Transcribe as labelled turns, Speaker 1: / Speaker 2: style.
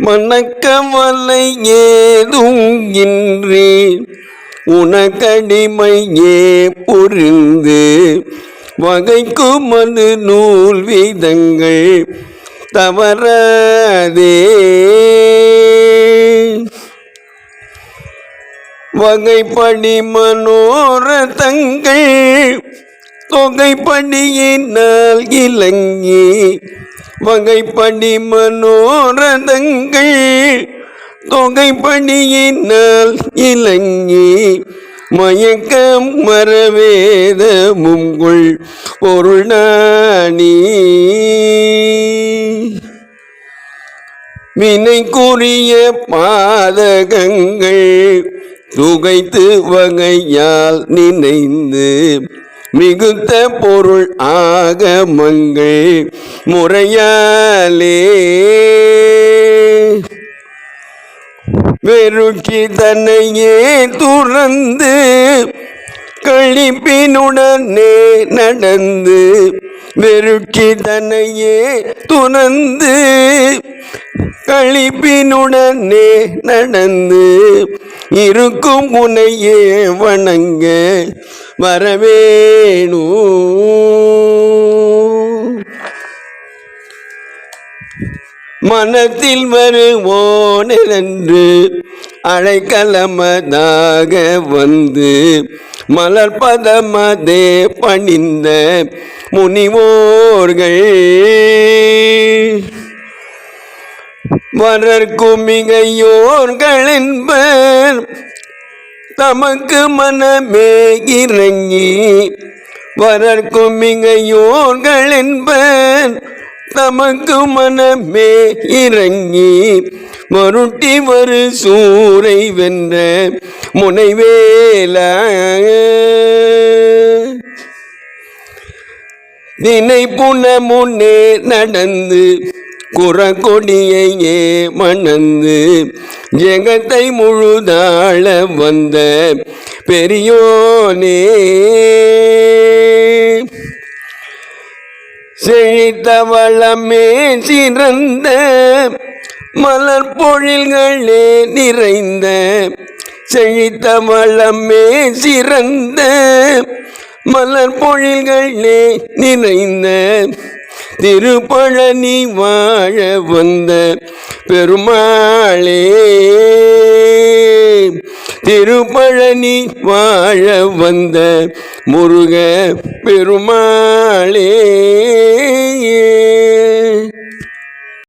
Speaker 1: மணக்கமலை ஏதும் இன்றி உனக்கடிமையே புரிந்து. வகைக்கும் அது நூல் வீதங்கள் தவறாதே. வகைப்படி மனோரதங்கள் தொகைப்படியினால் இலங்கி வகைப்படி மனோரதங்கள் தொகைப்படியினால் இலங்கி மயக்கம் மரவேதமும் கொள் பொருளானி வினைக்குரிய பாதகங்கள் துகைத்து வகையால் நினைந்து மிகுத்த பொருள் ஆகமங்கள் முறையாலே. வெறுக்கி தன்னையே துறந்து கழிப்பினுடனே நடந்து வெறுக்கி தன்னையே துறந்து கழிப்பினுடனே நடந்து இருக்கும் முனையே வணங்க வரவேணு மனத்தில் வருவோனென்று அழைக்கலமதாக வந்து மலர்பதமதே பணிந்த முனிவோர்கள். வரர்க்கும் மிகையோர்கள் என்பர் தமக்கு மனமே இறங்கி வரர்க்கும் மிகையோர்கள் என்பன் தமக்கு மனமே இறங்கி மருட்டி வரு சூரை வென்ற முனைவேல தினை புன முன்னே நடந்து குறக்கொடியையே மணந்து ஜெகத்தை முழுதாள வந்த பெரியோனே. செழித்த வளமே சிறந்த மலர் பொழில்களே நிறைந்த செழித்த வளமே சிறந்த மலர் பொழில்களே நிறைந்த திருப்பழனி வாழ வந்த பெருமாளே. திருப்பழனி வாழ வந்த முருக பெருமாளே.